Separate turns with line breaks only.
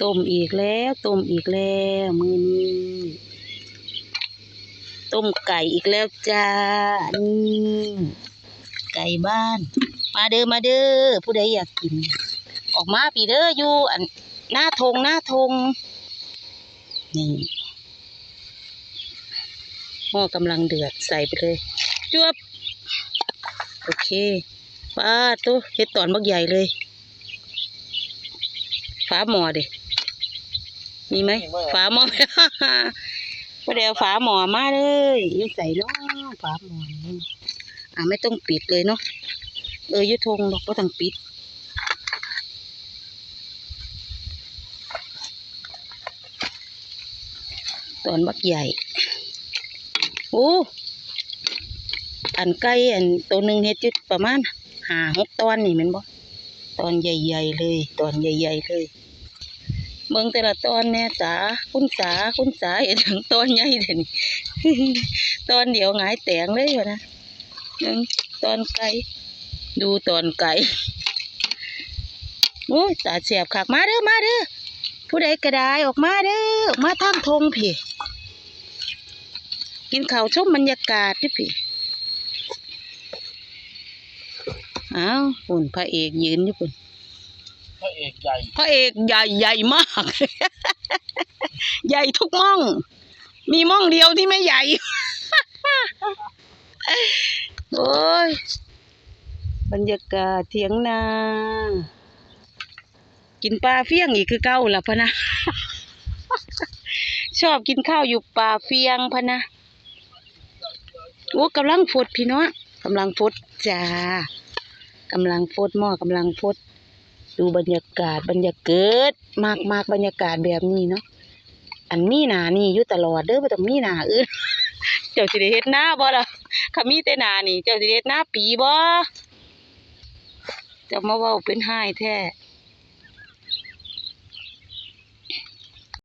ต้มอีกแล้วต้มอีกแล้วมือนี้ต้มไก่อีกแล้วจ้านี่ไก่บ้าน มาเด้อมาเด้อผู้ใดอยากกิน ออกมาปีเด้ออยู่อันหน้าทงหน้าทงนี่หม้อกำลังเดือดใส่ไปเลยจวบโอเคป้าตู้เฮ็ดตอนบักใหญ่เลยฝาหม้อเด็ มีไหมฝาหม้อพอเดี๋ยวฝาหม้อมาเลยอยู่ใส่เนาะฝาหม้อนี่อ่าไม่ต้องปิดเลยเนาะเอออยุทงดอกก็ต้องปิดตอนบักใหญ่โอ้อันไก่อันตัวหนึ่งเฮ็ดจุดประมาณห้าหกตอนนี่แมันบ่ตอนใหญ่ๆเลย ตอนใหญ่ๆเลย เบิ่งแต่ละตอนแน่จ๋าคุณจ๋าคุณจ๋าเห็นถึงตอนใหญ่เด่นตอนเดียวหงายแตงเลยวะนะตอนไก่ดูตอนไก่โอ้ยตาเสียบคักมาเด้อมาเด้อผู้ใดก็ไดออกมาเด้อออกมาทางทงพี่ กินข้าวชมบรรยากาศดิพี่อ้าวปุ่นพระเอกยืนอยู่ปุ่น
อกใหญ่
พระเอกใหญ่ใหญ่มาก ใหญ่ทุกม่อง มีม่องเดียวที่ไม่ใหญ่ โอ้ย บรรยากาศเถียงนา กินปลาเฟี้ยงอีกคือเก้าละพะนะ ชอบกินข้าวอยู่ป่าเฟียงพะนะ โอ้กำลังฟดพี่น้องกำลังฟดจ้ากำลังฟดหม้อกำลังฟด ดูบรรยากาศบรรยากาศมากมากบรรยากาศแบบนี้เนาะอันมีหนานี่อยู่ตลอดเด้อบ่ต้องมีหนาอื่นเจ้าสิได้เฮ็ดหน้าบ่ล่ะขมีแต่หนานี่ เจ้าสิได้เฮ็ดหน้าปีบ่เจ้ามาเว้าเป็นหายแท้